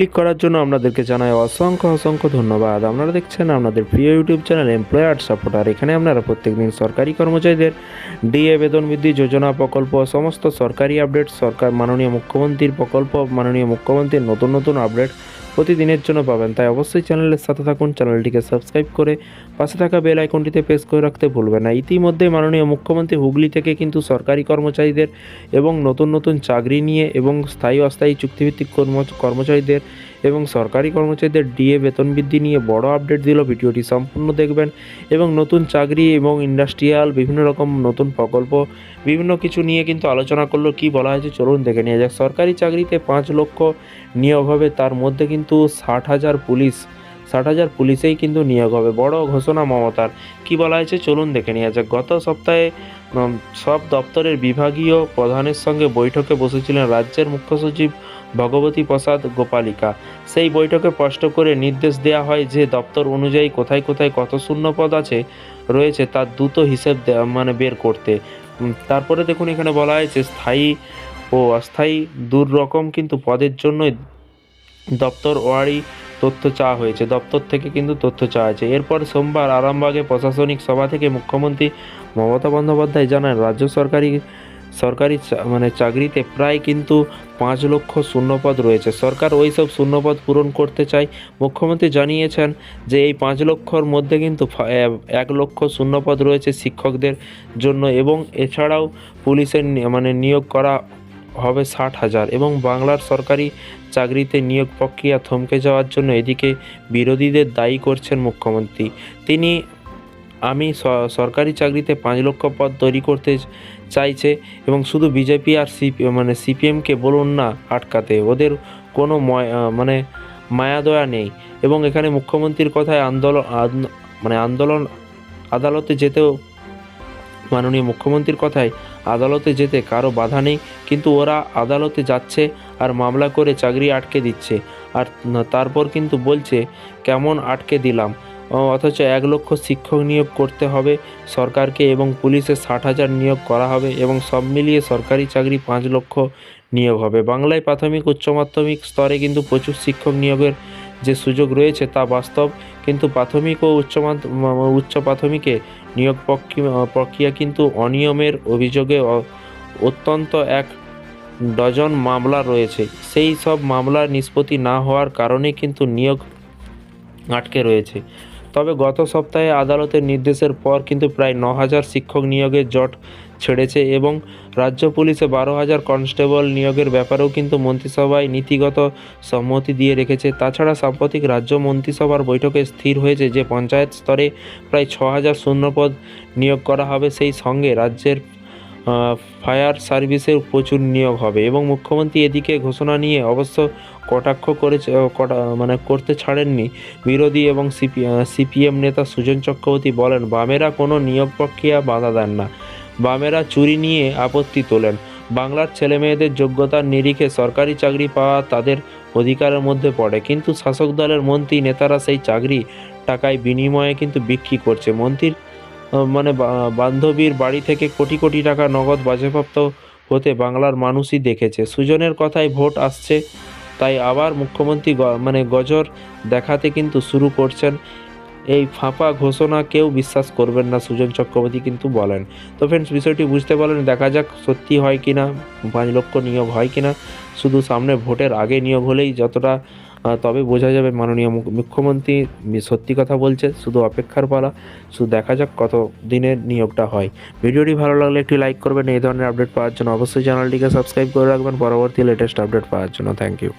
Click করার জন্য আপনাদেরকে জানাই অসংখ্য অসংখ্য ধন্যবাদ। আপনারা দেখছেন আপনাদের প্রিয় ইউটিউব চ্যানেল এমপ্লয়ার সাপোর্টার। এখানে আপনারা প্রত্যেকদিন সরকারি কর্মচারীদের ডিএ বেতন বৃদ্ধি, যোজনা প্রকল্প, সমস্ত সরকারি আপডেট, সরকার মাননীয় মুখ্যমন্ত্রীর প্রকল্প, মাননীয় মুখ্যমন্ত্রীর নতুন নতুন আপডেট প্রতিদিনের জন্য পাবেন। তাই অবশ্যই চ্যানেলের সাথে থাকুন, চ্যানেলটিকে সাবস্ক্রাইব করে পাশে থাকা বেল আইকনটিতে প্রেস করে রাখতে ভুলবেন না। ইতিমধ্যে মাননীয় মুখ্যমন্ত্রী হুগলি থেকে কিন্তু সরকারি কর্মচারীদের এবং নতুন নতুন চাকরি নিয়ে এবং স্থায়ী অস্থায়ী চুক্তিভিত্তিক কর্ম- কর্মচারীদের এবং সরকারি কর্মচারীদের ডিএ বেতন বৃদ্ধি নিয়ে বড় আপডেট দিল ভিডিওটি সম্পূর্ণ দেখবেন এবং নতুন চাকরি এবং ইন্ডাস্ট্রিয়াল বিভিন্ন রকম নতুন প্রকল্প, বিভিন্ন কিছু নিয়ে কিন্তু আলোচনা করল, কি বলা হয়েছে চলুন দেখে নিয়ে যাক। সরকারি চাকরিতে পাঁচ লক্ষ নিয়োগ হবে, তার মধ্যে কিন্তু ষাট হাজার পুলিশ ষাট হাজার পুলিশেই কিন্তু নিয়োগ হবে। বড় ঘোষণা মমতার। কি বলা হয়েছে? চলুন দেখে নিয়ে যাক। গত সপ্তাহে সব দপ্তরের বিভাগীয় প্রধানের সঙ্গে বৈঠকে বসেছিলেন রাজ্যের মুখ্য সচিব ভগবতী প্রসাদ গোপালিকা। সেই বৈঠকে স্পষ্ট করে নির্দেশ দেওয়া হয় যে, দপ্তর অনুযায়ী কোথায় কোথায় কত শূন্য পদ আছে রয়েছে তার দ্রুত হিসেব মানে বের করতে। তারপরে দেখুন, এখানে বলা হয়েছে স্থায়ী ও অস্থায়ী দু রকম কিন্তু পদের জন্যই দপ্তর ওয়ারি তথ্য চাওয়া হয়েছে। দপ্তর থেকে কিন্তু তথ্য চাওয়া হয়েছে। এরপর সোমবার আরামবাগে প্রশাসনিক সভা থেকে মুখ্যমন্ত্রী মমতা বন্দ্যোপাধ্যায় জানান, রাজ্য সরকারি সরকারি মানে চাকরিতে প্রায় কিন্তু পাঁচ লক্ষ শূন্যপদ রয়েছে। সরকার ওই সব শূন্যপদ পূরণ করতে চায়। মুখ্যমন্ত্রী জানিয়েছেন যে, এই পাঁচ লক্ষর মধ্যে কিন্তু এক লক্ষ শূন্যপদ রয়েছে শিক্ষকদের জন্য এবং এছাড়াও পুলিশের মানে নিয়োগ করা হবে ষাট হাজার এবং বাংলার সরকারি চাকরিতে নিয়োগ প্রক্রিয়া থমকে যাওয়ার জন্য এদিকে বিরোধীদের দায়ী করছেন মুখ্যমন্ত্রী। তিনি, আমি সরকারি চাকরিতে পাঁচ লক্ষ পদ তৈরি করতে চাইছে এবং শুধু বিজেপি আর সিপি মানে সিপিএমকে বলুন না, আটকাতে। ওদের কোনো মানে মায়াদয়া নেই এবং এখানে মুখ্যমন্ত্রীর কথায় আন্দোলন আন- মানে আন্দোলন আদালতে যেতেও মাননীয় মুখ্যমন্ত্রীর কথায় আদালতে যেতে কারও বাধা নেই, কিন্তু ওরা আদালতে যাচ্ছে আর মামলা করে চাকরি আটকে দিচ্ছে। আর তারপর কিন্তু বলছে, কেমন আটকে দিলাম? অথচ এক লক্ষ শিক্ষক নিয়োগ করতে হবে, সরকারকে এবং পুলিশে ষাট হাজার নিয়োগ করা হবে এবং সব মিলিয়ে সরকারি চাকরি পাঁচ লক্ষ নিয়োগ হবে। বাংলায় প্রাথমিক, উচ্চ মাধ্যমিক স্তরে কিন্তু প্রচুর শিক্ষক নিয়োগের যে সুযোগ রয়েছে তা বাস্তব, কিন্তু প্রাথমিক ও উচ্চ উচ্চ প্রাথমিকে নিয়োগ প্রক্রিয়া কিন্তু অনিয়মের অভিযোগে অত্যন্ত এক ডজন মামলা রয়েছে। সেই সব মামলার নিষ্পত্তি না হওয়ার কারণে কিন্তু নিয়োগ আটকে রয়েছে। তবে গত সপ্তাহে আদালতের নির্দেশের পর কিন্তু প্রায় ন হাজার শিক্ষক নিয়োগের জট ছেড়েছে এবং রাজ্য পুলিশে বারো হাজার কনস্টেবল নিয়োগের ব্যাপারেও কিন্তু মন্ত্রিসভায় নীতিগত সম্মতি দিয়ে রেখেছে। তাছাড়া সাম্প্রতিক রাজ্য মন্ত্রিসভার বৈঠকে স্থির হয়েছে যে পঞ্চায়েত স্তরে প্রায় ছ হাজার শূন্যপদ নিয়োগ করা হবে। সেই সঙ্গে রাজ্যের ফায়ার সার্ভিসের প্রচুর নিয়োগ হবে এবং মুখ্যমন্ত্রী এদিকে ঘোষণা নিয়ে অবশ্য কটাক্ষ কটা মানে করতে ছাড়েননি। বিরোধী এবং সিপি সিপিএম নেতা সুজন চক্রবর্তী বলেন, বামেরা কোনো নিয়োগ প্রক্রিয়া বাধা দেন না। বামেরা চুরি নিয়ে আপত্তি তোলেন। বাংলার ছেলেমেয়েদের যোগ্যতার নিরিখে সরকারি চাকরি পাওয়া তাদের অধিকারের মধ্যে পড়ে, কিন্তু শাসক দলের মন্ত্রী নেতারা সেই চাকরি টাকায় বিনিময়ে কিন্তু বিক্রি করছে। মন্ত্রীর মানে বান্ধবীর বাড়ি থেকে কোটি কোটি টাকা নগদ বাজেয়াপ্ত হতে বাংলার মানুষই দেখেছে। সুজনের কথায় ভোট আসছে, তাই আবার মুখ্যমন্ত্রী মানে গজর দেখাতে কিন্তু শুরু করছেন। এই ফাঁপা ঘোষণা কেউ বিশ্বাস করবেন না, সুজন চক্রবর্তী কিন্তু বলেন। তো ফ্রেন্ডস বিষয়টি বুঝতে পারলেন, দেখা যাক সত্যি হয় কি না পাঁচ লক্ষ নিয়োগ হয় কি না শুধু সামনে ভোটের আগে নিয়োগ হলেই যতটা তবে বোঝা যাবে মাননীয় মুখ- মুখ্যমন্ত্রী সত্যি কথা বলছে, শুধু অপেক্ষার পালা, শুধু দেখা যাক কত দিনের নিয়োগটা হয়। ভিডিওটি ভালো লাগলে একটি লাইক করবেন, এই ধরনের আপডেট পাওয়ার জন্য অবশ্যই চ্যানেলটিকে সাবস্ক্রাইব করে রাখবেন, পরবর্তী লেটেস্ট আপডেট পাওয়ার জন্য। Thank you